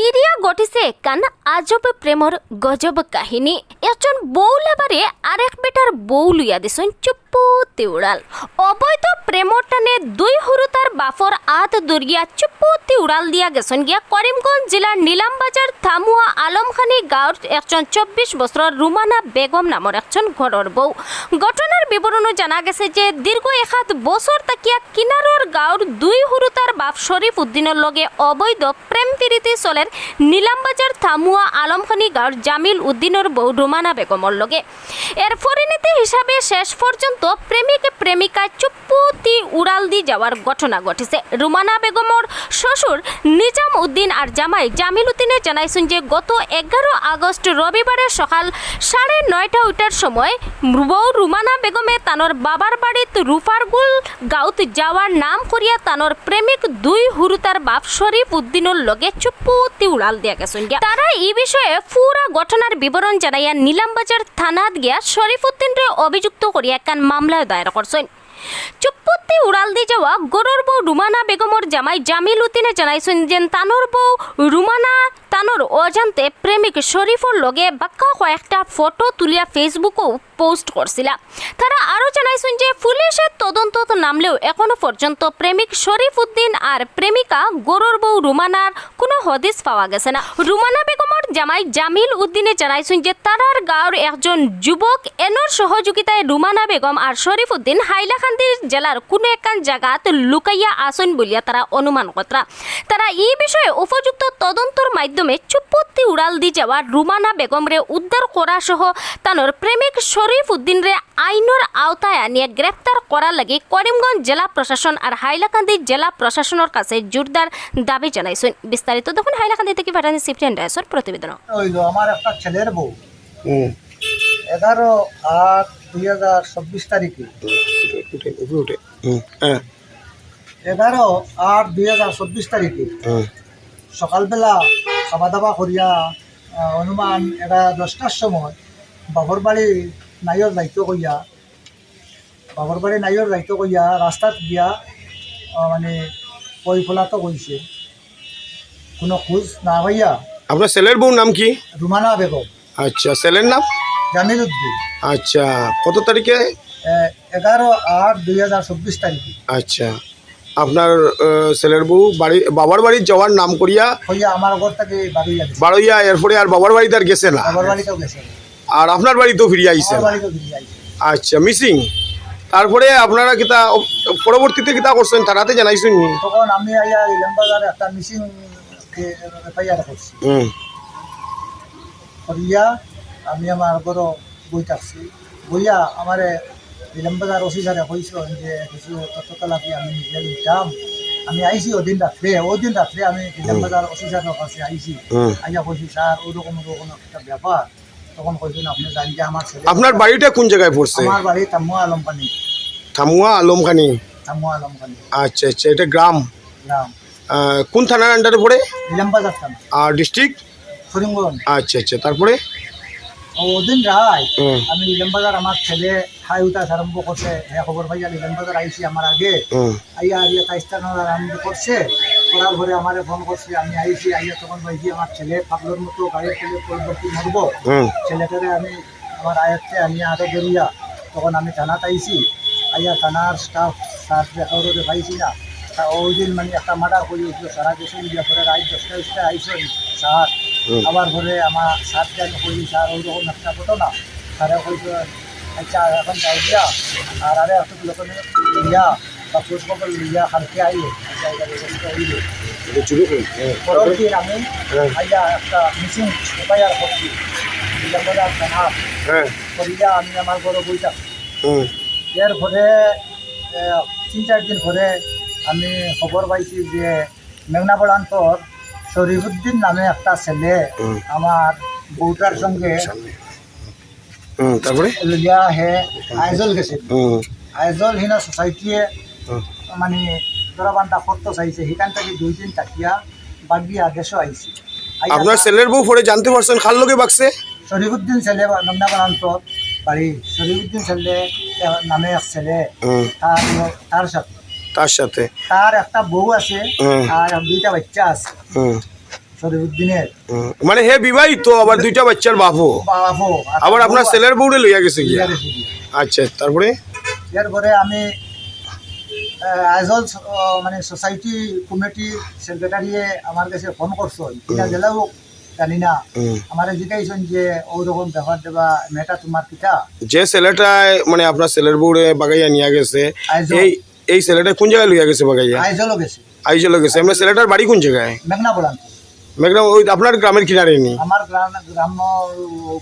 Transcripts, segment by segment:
Syria ঘটিছে কান আজব প্রেমর গজব কাহিনী একজন বউ লেবারে আরেক বেটার বউ লুইয়া দিছুন চুপ্পু তিউড়াল। অবৈধ প্রেমর টানে দুই হুরু তার বাফর আত দরিয়া চুপ্পু তিউড়াল দিয়া গেছন গিয়া করিমগঞ্জ জেলার নিলামবাজার থামুয়া আলমখানি গাঁৱৰ একজন চব্বিশ বছৰৰ রুমানা বেগম নামৰ একজন ঘৰৰ বউ। ঘটনাৰ বিৱৰণো জানা গেছে যে দীৰ্ঘ এসাত বছৰ তাকিয়া কিনাৰৰ গাঁৱৰ দুই তাৰ বাপ শরীফ উদ্দিনৰ লগে অবৈধ প্ৰেম প্রীতি চলের নিলামবাজার থামুয়া আলমখানি গাঁৱৰ জামিল উদ্দিনৰ বউ রুমানা বেগমৰ লগে। এর পরিণতি হিসাবে শেষ পর্যন্ত প্রেমিক প্রেমিকা চুপ্পুতি উড়াল দি যাওয়ার ঘটনা ঘটেছে রুমানা বেগমর শ্বশুর নিজাম উদ্দিন আর জামাই জামিল উদ্দিনে জানাইছেন যে, গত এগারো আগস্ট রবিবারে সকাল সাড়ে নয়টা ওইটার সময় বউ রুমানা বেগমে তানোর বাবার বাড়িত রুফারগুল গাঁৱত যাওয়ার নাম করিয়া তানোর প্রেমিক দুই হুরুতার বাপ শরীফ উদ্দিনের লগে চুপ্পুতি উড়াল দিয়া গেছেন। তারা এই বিষয়ে পুরা ঘটনার বিবরণ জানাইয়া নিলামবাজার থানাত গিয়া শরীফ উদ্দিনরে অভিযুক্ত করিয়া একখান মামলা দায়ের করছেন চুপ্পতি উড়াল দি যাওয়া গরুর বউ রুমানা বেগমর জামাই জামিল উদ্দিনে জানাইছেন যে তানোর বউ রুমানা তানোর অজান্তে প্রেমিক শরীফর লগে বাক্কা কয়েকটা ফটো তুলিয়া ফেসবুকও পোস্ট করছিলা। তারা আরও জানাইছেন যে পুলিশের তদন্তত নামলেও এখনও পর্যন্ত প্রেমিক শরীফ উদ্দিন আর প্রেমিকা গরুর বউ রুমানার কোনো হদিস পাওয়া গেছে না। রুমানা বেগমর জামাই জামিল উদ্দিনে জানাইছেন যে তারার গাঁৱৰ একজন যুবক এনৰ সহযোগিতায় রুমানা বেগম আর শরীফ উদ্দিন হাইলাকান্দির জেলার কোনো একখান জায়গাত লুকাইয়া আসন বলিয়া তারা অনুমান কতরা। তারা এই বিষয়ে উপযুক্ত তদন্তর মাধ্যমে চুপত্তি উড়াল দি যাওয়া রুমানা বেগমরে উদ্ধার করা সহ তানোর প্রেমিক শরীফ উদ্দিনরে আইনের আওতায় আনিয়ে গ্রেপ্তার করার লাগে করিমগঞ্জ জেলা প্রশাসন আর হাইলাকান্দি জেলা প্রশাসনের কাছে জোরদার দাবি জানাইছেন বিস্তারিত দেখুন হাইলাকান্দি থেকে পাঠানি সিফটিয়ান ডায়াসর প্রতিবেদন হইল আমার একটা ছেলের বউ। হুম। এগারো আট দুই হাজার চব্বিশ তারিখে। উঠে উপরে উঠে হুম। হ্যাঁ এগারো আট দুই হাজার চব্বিশ তারিখে। সকালবেলা খাওয়া দাওয়া করিয়া অনুমান এরা দশটার সময় বাবর বাড়ি নাইয়ের দায়িত্ব কইয়া। বাবর বাড়ি নাইয়ের দায়িত্ব কইয়া রাস্তাত গিয়া মানে কই ফলাতো কইছে কোনো খোঁজ না হইয়া আপনার ছেলের বউর নাম কি? রুমানা বেগম। আচ্ছা ছেলের নাম? জামিল উদ্দিন। আচ্ছা কত তারিখে এগারো আট দুই হাজার চব্বিশ তারিখে আচ্ছা আপনার ছেলের বউ বাড়ি বাবার বাড়ি যাওয়ার নাম করিয়া আমার ঘর থেকে বাড়ি যাবে বারোইয়া এরপরে আর বাবার বাড়িতে আর গেছে না? বাবার বাড়িতেও গেছে। আর আপনার বাড়িতেও ফিরে আইছে আমার না বাড়িতেও ফিরে আইছে। আচ্ছা মিসিং তারপরে আপনারা কিতা পরবর্তীতে কিতা করছেন? থানাতে জানাইছেন নি? তখন আমি আইয়া ইলামবাজারে একটা মিসিং এফআইআর করছি। হুম। করিয়া আমি আমার বই থাকছি। বইয়া আমার ইলামবাজার অফিসারে কইছিল যে কিছু তত্ত্বতলাপি আমি নিজে লিখতাম আমি আইছি ওদিন রাত্রে ওদিন রাত্রে আমি ইলামবাজার অফিসারের কাছে আইছি। আইয়া কইছি স্যার ওরকম ওরকম একটা ব্যাপার। তখন কইছেন আপনি জানি যে আমার ছেলে আপনার বাড়িটা কোন জায়গায় পড়ছে? আমার বাড়ি তাম্মা আলমপানি থামুয়া আলমখানি? তাম্মা আলমপানি আচ্ছা আচ্ছা এটা গ্রাম? গ্রাম। কোন থানার আন্ডারে পড়ে? ইলামবাজার থানা। আর ডিস্ট্রিক্ট করিমগঞ্জ আচ্ছা আচ্ছা তারপরে? ওদিন রায় আমি ইলামবাজার আমার ছেলে খাই উঠা আরম্ভ করছে। হ্যাঁ খবর পাই আর ইলামবাজার আইসি আমার আগে। আইয়া আইয়া তাইস্তানোর আরম্ভ করছে। করার ঘরে আমারে ফোন করছে আমি আইসি আইয়া তখন বলছি আমার ছেলে পাগলোর মতো গাড়ির ছেলে পরিবর্তী মরব ছেলেটারে আমি আমার আয়ত্তে আমি আরও বেরিয়া তখন আমি থানাত আইসি আইয়া থানার স্টাফ স্যার কাউরে পাইছি না। তা ওই দিন মানে একটা মার্ডার করে উঠল সারা দেশে মিডিয়া পরে রাত দশটা দশটা আইসেন স্যার। আবার ঘরে আমার স্যারকে আমি কইলি স্যার ওইরকম একটা হতো ঘটনা। স্যারে কইছে আচ্ছা এখন যাই দিয়া আর আরে একটু লোকনে লিয়া বা খোঁজ খবর লিয়া কালকে আইলে পরের দিন আমি। আইয়া একটা মিসিং এফআইআর করছি ইলামবাজার থানা করিয়া আমি আমার ঘরে বইটা হুম এর পরে আহ, তিন চার দিন পরে আমি খবর পাইছি যে মেঘনা বলান্তর শরীফুদ্দিন নামে একটা ছেলে। আমার বউটার সঙ্গে তারপরে লিয়া হে আইজল গেছে আইজল হিনা সোসাইটিয়ে। মানে দরাবান্ধা করত চাইছে সেখান থেকে দুই দিন থাকিয়া বাগিয়া দেশও আইছি। আপনার ছেলের বউ পরে জানতে পারছেন খাল লোকে বাকছে শরীফুদ্দিন ছেলে মেঘনা বলান্তর বাড়ি শরীফুদ্দিন ছেলে নামে এক ছেলে তার তার সাথে। তার সাথে? তার একটা বউ আছে। আর দুইটা বাচ্চা আছে। শরীফুদ্দিনের। মানে হে বিবাহিত আবার দুইটা বাচ্চার বাপও? বাবু আবার আপনার ছেলের বউরে লইয়া গেছে গিয়া। আচ্ছা তারপরে? এরপরে আমি আইজল মানে সোসাইটি কমিটির সেক্রেটারিয়ে আমার কাছে ফোন করছ কিনা জেলাও জানি না। আমার জিজ্ঞাসন যে ওরকম ব্যাপার দেবা মেয়েটা তোমার পিতা? যে ছেলেটা মানে আপনার ছেলের বউরে বাগাইয়া নিয়ে গেছে এই এই ছেলেটা কোন জায়গায় লইয়া গেছে বাগাইয়া? আইজলও গেছে। আইজল গেছে। এমনি ছেলেটার বাড়ি কোন জায়গায়? মেঘনা বলান মেঘনা ওই আপনার গ্রামের কিনারে নি? আমার গ্রাম গ্রাম্য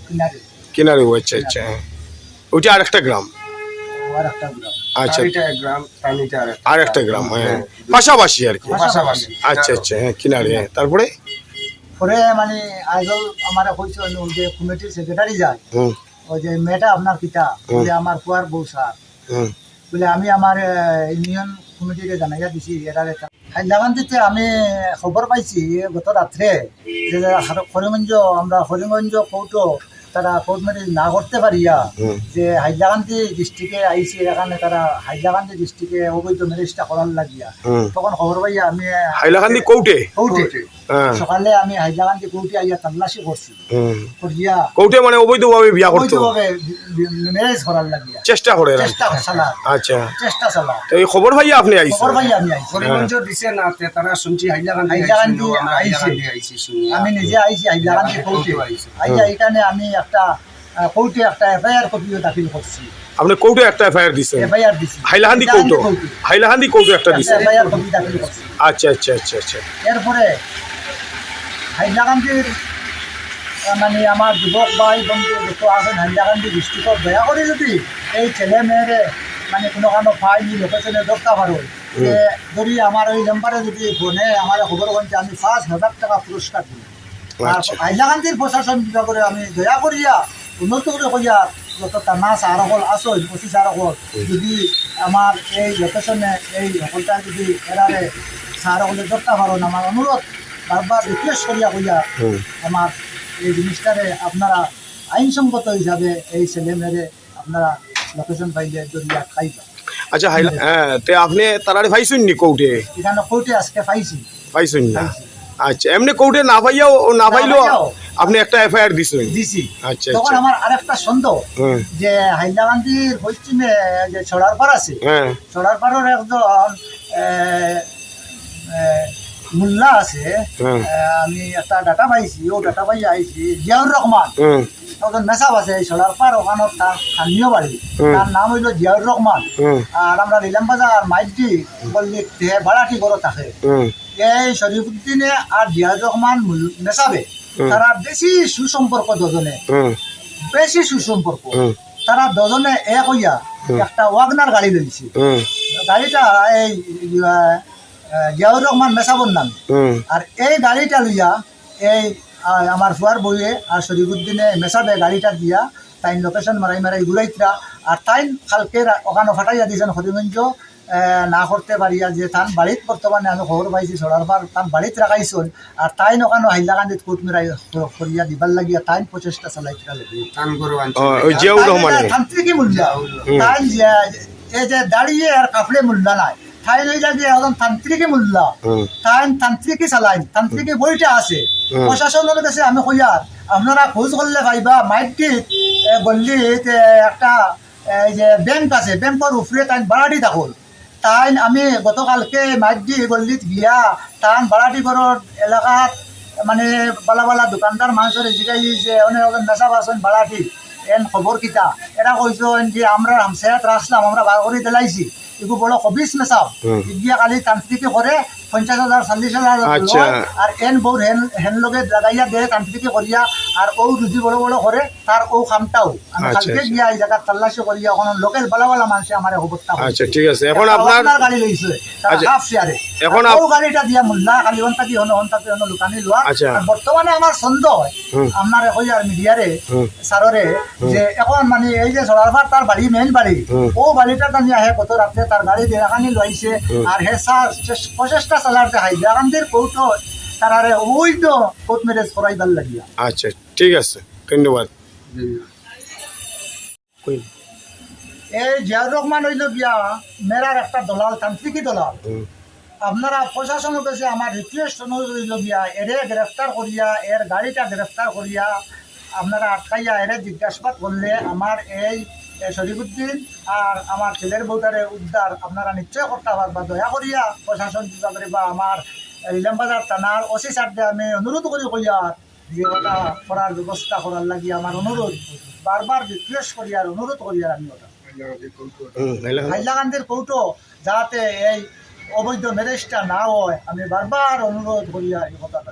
কিনারে। কিনারে ও আচ্ছা আচ্ছা। ওইটা আর একটা গ্রাম আর গ্রাম। আচ্ছা। আর একটা গ্রাম। হ্যাঁ। পাশাপাশি আর কি? আচ্ছা আচ্ছা হ্যাঁ কিনারে হ্যাঁ। তারপরে? পরে মানে আইজল আমার কইছে যে কমিটির সেক্রেটারি যায়। ওই যে মেয়েটা আপনার পিতা বলে আমার ফুয়ার বউ স্যার। বলে আমি আমার ইউনিয়ন কমিটিকে জানাইয়া দিছি এটার হাইলাকান্দিতে আমি খবর পাইছি গত রাত্রে যে হরিগঞ্জ আমরা হরিগঞ্জ কৌটো তারা কোর্ট ম্যারেজ না করতে পারিয়া যে হাইলাকান্দি ডিস্ট্রিক্টে আইসি এখানে তারা হাইলাকান্দি ডিস্ট্রিক্টে অবৈধ ম্যারেজটা করার লাগিয়া তখন খবর পাইয়া আমি হাইলাকান্দি কৌটে কৌটে হ্যাঁ। সকালে আমি হাইলাকান্দি কৌটে আইয়া তল্লাশি করছি। করিয়া কৌটে মানে অবৈধভাবে বিয়া করতে? অবৈধভাবে ম্যারেজ করার লাগিয়া। চেষ্টা করে আচ্ছা। চেষ্টা চালা তো এই খবর ভাইয়া আপনি খবর পাইয়া আমি আইছি। হরিগঞ্জ দিছে না তারা শুনছি হাইলাকান্দি হাইলাকান্দি আইছিল, আমরা আইছে। হাইলাকান্দি আইছি শুনি। আমি নিজে আইছি হাইলাকান্দি কৌটে আইছে। আইয়া এখানে আমি একটা আহ, কৌটে একটা এফআইআর কপিও দাখিল করছি। আপনি কৌটে একটা এফআইআর দিছেন? এফআইআর দিছি। হাইলাহান্দি কৌটো হাইলাহান্দি কৌটো একটা দিছেন? এফআইআর কপি দাখিল করছি। আচ্ছা আচ্ছা আচ্ছা আচ্ছা। এরপরে হাইলাকান্দির মানে আমার যুবক ভাই বন্ধু যত আছেন হাইলাকান্দি ডিস্ট্রিক্টত দয়া করে যদি এই ছেলে মেয়েরে মানে কোনো কারণে পাইনি লোকেশনে ধরতে পারো যে যদি আমার ওই নাম্বারে যদি ফোনে আমার খবর বলছে আমি পাঁচ হাজার টাকা পুরস্কার দিই আর আচ্ছা। হাইলাকান্দির প্রশাসন বিভাগরে আমি দয়া করিয়া উন্নত করে কইয়া যত টানা সারকল আসল পঁচিশ সারকল যদি আমার এই লোকেশনে এই সকলটা যদি এরারে সারকলে ধরতে পারো আমার অনুরোধ বারবার রিকোয়েস্ট করিয়া কইয়া আমার এই জিনিসটারে আপনারা আইনসঙ্গত হিসাবে এই ছেলে মেয়েরে আপনারা লোকেশন পাইলে জরিয়া খাইবা আচ্ছা হাইলা হ্যাঁ তে আপনি তারারে পাইছেন নি কৌটে এখানে কোর্টে আজকে পাইছি। পাইছেন না? আচ্ছা এমনি কৌটে না পাইয়াও না পাইলেও আপনি একটা এফআইআর দিছেন। দিছি। আচ্ছা তখন আচ্ছা। আমার আরেকটা সন্দেহ হুম যে হাইলাকান্দির পশ্চিমে যে ছড়ারপাড় আছে হ্যাঁ। ছড়ারপাড়ের একজন মোল্লা আছে আমি একটা ডাটা পাইছি ও ডাটা পাই আইছি জিয়াউর রহমান। হুম একজন মেসাব আছে এই ছড়ারপাড় ওখানে তার স্থানীয় বাড়ি তার নাম হইল জিয়াউর রহমান হুম আর আমরা নিলাম বাজার মাইটি বললি ভাড়াটি করে থাকে এই শরীফুদ্দিনে আর জিয়াউর রহমান মেসাবে তারা বেশি সুসম্পর্ক দুজনে। বেশি সুসম্পর্ক। তারা দুজনে এক হইয়া একটা ওয়াগনার গাড়ি লইছে। গাড়িটা এই জিয়াউর রহমান মেসাবর নাম। আর এই গাড়িটা লইয়া এই আমার ফুয়ার বইয়ে আর শরীফুদ্দিনে মেসাবে গাড়িটা দিয়া তাইন লোকেশন মারাই মারাই ঘুরাইতরা। আর তাইন কালকে ওখানে ফাটাইয়া দিয়েছেন হরিগঞ্জ না করতে পারিয়া যে তান বাড়িত বর্তমানে আমি খবর পাইছি সরার পর তান বাড়িত রাখাইছন। আর তাইন ওখানে হাইলাকান্দিত কুট মিরাই করিয়া দিবার লাগিয়া তাইন প্রচেষ্টা চালাইতরা তাই এই যে দাঁড়িয়ে আর কাপড়ে মূল্য নাই। তাই ওই যে একজন তান্ত্রিকই মূল্য। হুম। তাই তান্ত্রিকই চালাইন তান্ত্রিকই বইটা আছে। প্রশাসনের কাছে আমি কইয়ার আপনারা খোঁজ করলে পাইবা মাইটিত গল্লিত একটা এই যে ব্যাংক আছে ব্যাংকের উপরে তাই বাড়াটি থাকুন। তাই আমি গতকালকে মাইটি গল্লিত গিয়া তান বাড়াটি ঘরের এলাকাত মানে বালা বালা দোকানদার মানুষের জিগাই যে অনেক নেশা বাসন বাড়াটি। এন খবর কিতা? এরা কইছেন যে আমরা হামসায়াত রাখলাম আমরা বার করে দিলাইছি। এগু বড় কবিস মেসাব হুম। গিয়া খালি তান্ত্রিকে করে পঞ্চাশ হাজার চল্লিশ হাজার আচ্ছা। আর এন বউর হেন হেন লগে লাগাইয়া দে তান্ত্রিকে করিয়া আর ও রুজি বড় বড় করে তার ও খামটাও। আমি আচ্ছা, কালকে আচ্ছা। গিয়া এই জায়গা তাল্লাশি করিয়া ওখানে লোকেল বালা বালা মানুষে আমার খবরটা আচ্ছা ঠিক আছে। এখন আপনার গাড়ি লইছে আচ্ছা। হাফ শেয়ারে এখন ও গাড়িটা দিয়া মুল্লা খালি ঘণ্টা কি হন ঘণ্টা কি হন লুকানি লোয়া আচ্ছা। বর্তমানে আমার সন্দেহ হয়। আপনার আর মিডিয়ারে সাররে যে এখন মানে এই যে সরারবার তার বাড়ি মেইন বাড়ি। ও বাড়িটা টানি আহে কত রাত্রে তার গাড়ি দেখানি লইছে আর হে সার চেস- চালাতে তারারে কোর্ট ম্যারেজ করাইবার লাগিয়া। আচ্ছা ঠিক আছে ধন্যবাদ। এই জিয়াউর রহমান হইল গিয়া মেরার একটা দলাল তান্ত্রিকই দলাল। আপনারা প্রশাসনের কাছে আমার রিকোয়েস্ট রইল গিয়া এরে গ্রেফতার করিয়া এর গাড়িটা গ্রেফতার করিয়া আপনারা আটকাইয়া এরে জিজ্ঞাসাবাদ করলে আমার এই শরীফুদ্দিন আর আমার ছেলের বউটারে উদ্ধার আপনারা নিশ্চয় করতে পারবা দয়া করিয়া প্রশাসন বিভাগের বা আমার ইলামবাজার থানার ওসি সারতে আমি অনুরোধ করি কইয়া যে ওটা করার ব্যবস্থা করার লাগি আমার অনুরোধ বারবার রিকোয়েস্ট করিয়ার অনুরোধ করিয়ার আমি ওটা। হাইলাকান্দির কৌটো যাতে এই অবৈধ ম্যারেজটা না হয়, আমি বারবার অনুরোধ করিয়া এই কথাটা